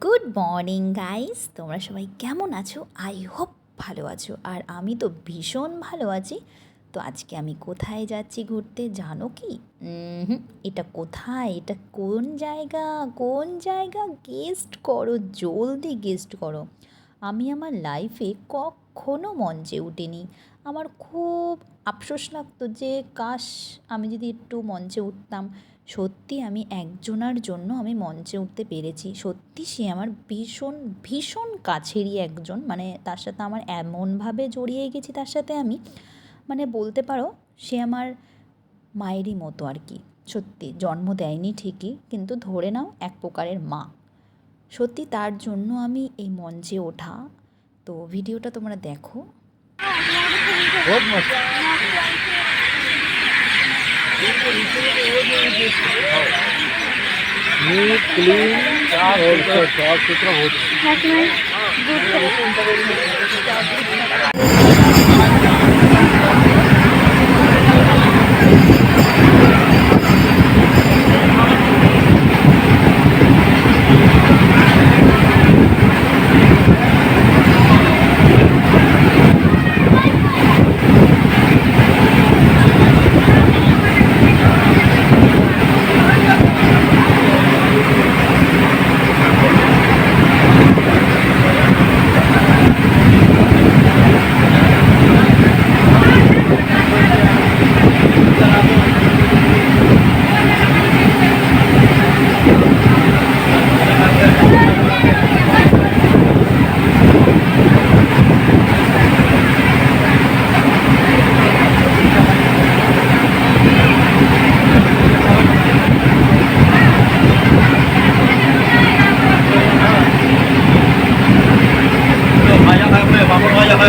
Good morning guys তোমরা সবাই কেমন আছো? আই হোপ ভালো আছো। আর আমি তো ভীষণ ভালো আছি। তো আজকে আমি কোথায় যাচ্ছি ঘুরতে জানো কি? এটা কোথায়? এটা কোন জায়গা? কোন জায়গা? গেস্ট করো, জলদি গেস্ট করো। আমি আমার লাইফে কখনো মঞ্চে উঠিনি। আমার খুব আফসোস লাগতো যে, কাশ, আমি যদি একটু মঞ্চে উঠতাম, সত্যি আমি একজনার জন্য আমি মঞ্চে উঠতে পেরেছি। সত্যি সে আমার ভীষণ ভীষণ কাছেরই একজন। মানে তার সাথে আমার এমনভাবে জড়িয়ে গেছি, তার সাথে আমি মানে বলতে পারো, সে আমার মায়েরই মতো আর কি। সত্যি, জন্ম দেয়নি ঠিকই, কিন্তু ধরে নাও এক প্রকারের মা। সত্যি তার জন্য আমি এই মঞ্চে ওঠা तो भिडियो तुम्हारे देखो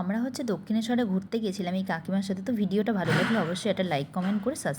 আমরা হচ্ছে দক্ষিণেশ্বরে ঘুরতে গেছিলাম এই কাকিমার সাথে। তো ভিডিওটা ভালো লাগলে অবশ্যই একটা লাইক কমেন্ট করে সাবস্ক্রাইব